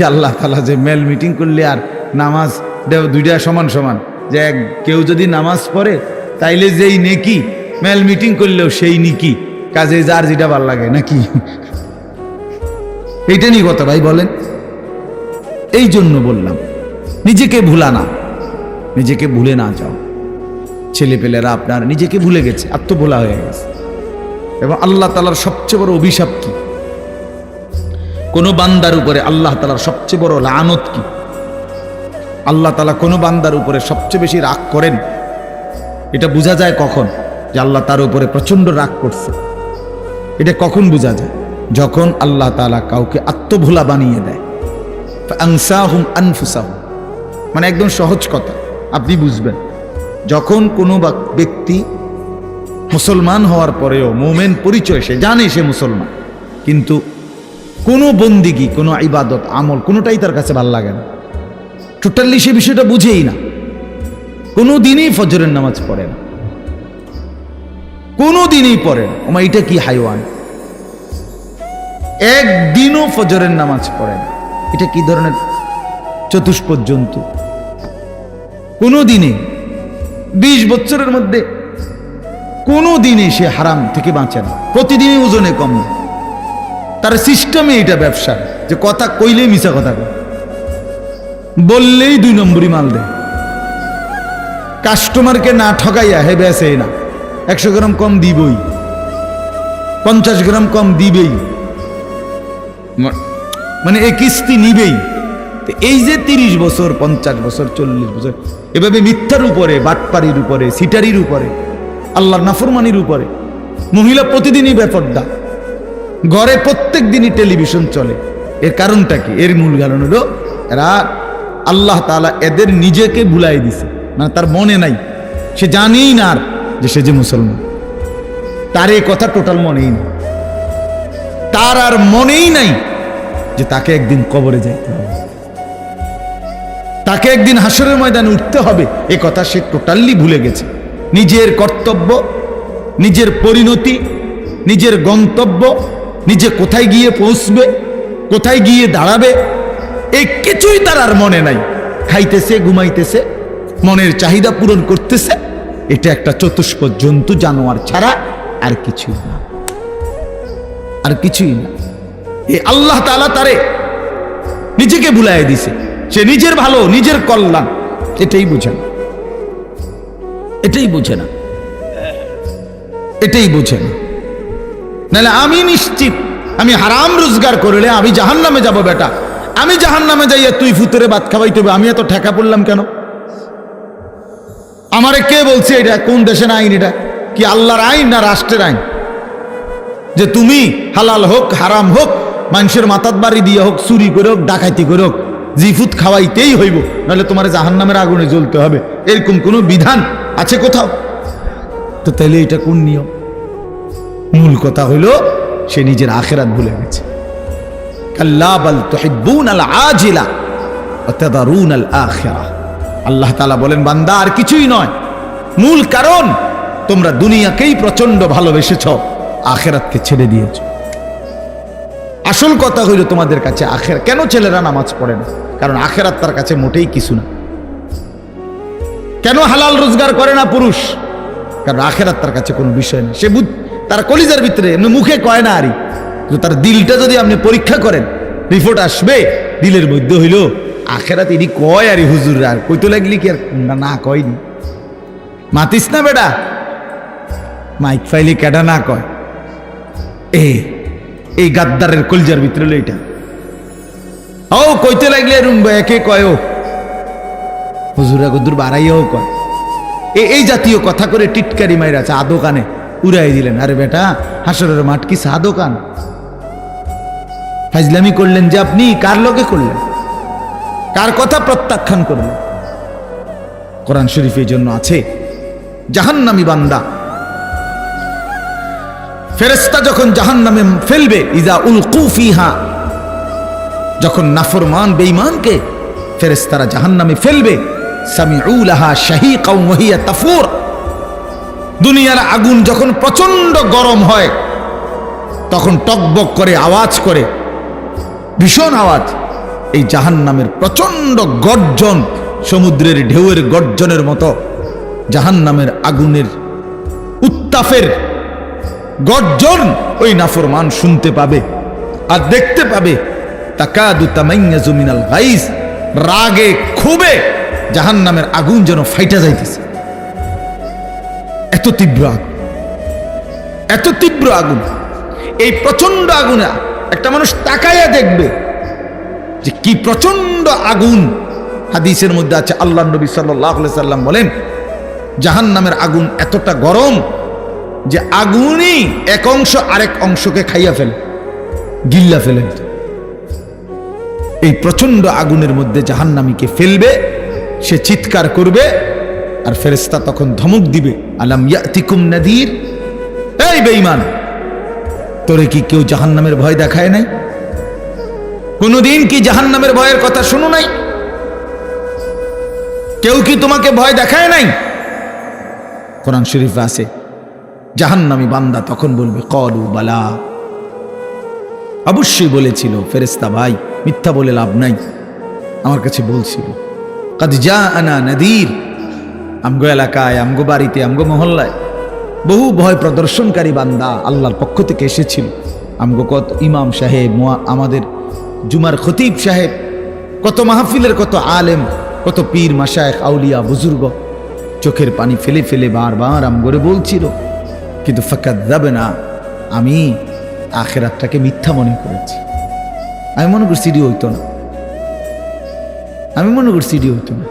বলছে আল্লাহ তালা যে মেল মিটিং করলে আর নামাজ দুইটা সমান সমান। যে এক- কেউ যদি নামাজ পড়ে, তাইলে যেই নেকি মেল মিটিং করলেও সেই নিকি। কাজে যার যেটা ভালো লাগে, নাকি? এইটা নিয়ে কথা ভাই বলেন। এই জন্য বললাম, নিজেকে ভুলা না। নিজেকে ভুলে না যাও। ছেলেপেলেরা আপনার নিজেকে ভুলে গেছে, আত্মভোলা হয়ে গেছে। এবং আল্লাহ তালার সবচেয়ে বড় অভিশাপ কি? কোনো বান্দার উপরে আল্লাহ তালার সবচেয়ে বড় লানত কি? আল্লাহ তালা কোনো বান্দার উপরে সবচেয়ে বেশি রাগ করেন? এটা বোঝা যায় কখন? যে আল্লাহ তার উপরে প্রচণ্ড রাগ করছে। এটা কখন বোঝা যায়? যখন আল্লাহ তালা কাউকে আত্মভোলা বানিয়ে দেয়। আংসাহুম আনফুসাহুম। মানে একদম সহজ কথা, আপনি বুঝবেন। যখন কোনো ব্যক্তি মুসলমান হওয়ার পরেও মোমেন পরিচয়, সে জানে সে মুসলমান। কিন্তু কোনো বন্দিগি, কোনো ইবাদত, আমল কোনোটাই তার কাছে ভালো লাগে না। টোটালি সে বিষয়টা বুঝেই না। কোনো দিনই ফজরের নামাজ পড়ে না। কোনো দিনই পড়ে না। ওমা, এটা কি হাইওয়ান? একদিনও ফজরের নামাজ পড়ে না। এটা কি ধরনের চতুষ্পদ জন্তু? কোনো দিনে বিশ বছরের মধ্যে কোনো দিনে সে হারাম থেকে বাঁচে না। প্রতিদিনই ওজনে কম না। তার সিস্টেমে এটা ব্যবসা। যে কথা কইলেই মিশা কথা বললেই দুই নম্বরই মাল দেয়। কাস্টমারকে না ঠকাইয়া হে বেসে না। একশো গ্রাম কম দিবই। পঞ্চাশ গ্রাম কম দিবেই। মানে এই কিস্তি নিবেই। এই যে তিরিশ বছর পঞ্চাশ বছর চল্লিশ বছর এভাবে মিথ্যার উপরে বাটপাড়ির উপরে সিটারির উপরে আল্লাহর নাফরমানির উপরে মহিলা প্রতিদিনই বেপর্দা। ঘরে প্রত্যেক দিনই টেলিভিশন চলে। এর কারণটা কি? এর মূল কারণ হলো এরা আল্লাহ তাআলা এদের নিজেকে ভুলাই দিছে। মানে তার মনে নাই। সে জানেই না আর যে সে যে মুসলমান। তার এই কথা টোটাল মনেই নেই। তার আর মনেই নাই যে তাকে একদিন কবরে যাইতে হবে। তাকে একদিন হাসরের ময়দানে উঠতে হবে। এ কথা সে টোটালি ভুলে গেছে। নিজের কর্তব্য, নিজের পরিণতি, নিজের গন্তব্য নিজে কোথায় গিয়ে পৌঁছবে, কোথায় গিয়ে দাঁড়াবে এই কিছুই তার আর মনে নাই। খাইতেছে, ঘুমাইতেছে, মনের চাহিদা পূরণ করতেছে, এটা একটা চতুষ্প জন্তু, জানোয়ার ছাড়া আর কিছুই না। আর কিছুই না। এ আল্লাহ তাআলা তারে নিজেকে ভুলাই দিছে। সে নিজের ভালো, নিজের কল্যাণ, এটাই বুঝে না। এটাই বুঝে না। এটাই বুঝে না। নাহলে আমি নিশ্চিত, আমি হারাম রোজগার করলে আমি জাহান নামে যাব বেটা। আমি জাহান নামে যাইয়া তুই ফুতুরে ভাত খাওয়াই তবে আমি এত ঠেকা পড়লাম কেন? আমারে কে বলছে এটা? কোন দেশের আইন এটা? কি আল্লাহর আইন না রাষ্ট্রের আইন? যে তুমি হালাল হোক, হারাম হোক, মানুষের মাথাত বাড়ি দিয়ে হোক, চুরি করে হোক, ডাকাতি করে হোক জিফুত খাওয়াইতেই হইব, নাহলে তোমার জাহান নামের আগুনে জ্বলতে হবে। এরকম কোনো বিধান আছে কোথাও? তো তাহলে এটা কোন নিয়ম? মূল কথা হইল, সে নিজের আখেরাত ভুলে গেছে। আল্লাহ তাআলা বলেন, বান্দা, আর কিছুই নয়। মূল কারণ, তোমরা দুনিয়াকেই প্রচণ্ড ভালোবেসেছ, আখেরাতকে ছেড়ে দিয়েছ। আসল কথা হইল, তোমাদের কাছে আখের, কেন ছেলেরা নামাজ পড়ে না? কারণ আখেরাত তার কাছে মোটেই কিছু না। কেন হালাল রোজগার করে না পুরুষ? কারণ আখেরাত তার কাছে কোনো বিষয় নেই। সে বুঝ- তার কলিজার ভিতরে এমনি মুখে কয় না আরই তার দিলটা যদি আপনি পরীক্ষা করেন রিপোর্ট আসবে দিলের মধ্যে হইল আখেরাত ইনি কয় আরই হুজুর আর কইতো লাগলি কি আর না, কয়নি? মাতিস না বেটা। মাইক ফাইলি কেডা না কয়। এ এই গাদ্দারের কলজার ভিতরে হলো এটা। ও কইতে লাগলে এরম একে কয় হুজুরা গুদুর বাড়াইয়াও কয়। এই জাতীয় কথা করে টিটকারি মাইর আছে আদো কানে। উড়াই দিলেন, আরে বেটা, হাসরের মাঠ কি সা দোকান? ফাজলামি করলেন যে আপনি, কার লোকে করলেন? কার কথা প্রত্যাখ্যান করলেন? কোরআন শরীফ এই জন্য আছে, জাহান্নামী বান্দা। ফেরেস্তা যখন জাহান্নামে ফেলবে, ইজা উল কুফিহা যখন নাফরমান, বেঈমানকে ফেরেস্তারা জাহান্নামে ফেলবে সামিউলাহা শাহিকাও ওয়াহিয়া তাফুর দুনিয়ার আগুন যখন প্রচণ্ড গরম হয়, তখন টকবক করে আওয়াজ করে। ভীষণ আওয়াজ। এই জাহান নামের প্রচণ্ড গর্জন সমুদ্রের ঢেউয়ের গর্জনের মতো। জাহান নামের আগুনের উত্তাপের গর্জন ওই নাফরমান শুনতে পাবে আর দেখতে পাবে। তাকাদু তামাইয়াজু মিনাল গাইস রাগে ক্ষোভে জাহান নামের আগুন যেন ফাইটা যাইতেছে। এত তীব্র আগুন। এত তীব্র আগুন। এই প্রচণ্ড আগুনে একটা মানুষ তাকাইয়া দেখবে যে কি প্রচণ্ড আগুন হাদিসের মধ্যে আছে। আল্লাহ নবী সাল্লাহ সাল্লাম বলেন জাহান নামের আগুন এতটা গরম যে আগুনই এক অংশ আরেক অংশকে খাইয়া ফেলে, গিল্লা ফেলেন এই প্রচণ্ড আগুনের মধ্যে জাহান্নামীকে ফেলবে, সে চিৎকার করবে আর ফেরেস্তা তখন ধমক দিবে, আলাম ইয়াতিকুম নাদির? এই বেঈমান, তোরে কি কেউ জাহান্নামের ভয় দেখায় নাই? কোনোদিন কি জাহান্নামের ভয়ের কথা শুনো নাই? কেউ কি তোমাকে ভয় দেখায় নাই? কোরআন শরীফ আছে, জাহান্নামী বান্দা তখন বলবে, কলু বালা। অবশ্যই বলেছিল ফেরেস্তা ভাই, মিথ্যা বলে লাভ নাই। আমার কাছে বলছিল, কাদ যা আনা নদীর? আমগো এলাকায়, আমগো বাড়িতে, আমগো মহল্লায় বহু ভয় প্রদর্শনকারী বান্দা আল্লাহর পক্ষ থেকে এসেছিল। আমগো কত ইমাম সাহেব আমাদের জুমার খতিব সাহেব, কত মাহফিলের কত আলেম, কত পীর মাসায়েক আউলিয়া, বুজুর্গ, চোখের পানি ফেলে ফেলে বারবার আমগরে বলছিল, কিন্তু ফাঁকা যাবে না আমি আখেরাতটাকে মিথ্যা মনে করেছি। আমি মনে করছি সিডি হইতো না। আমি মনে করছি সিডি হইতো না।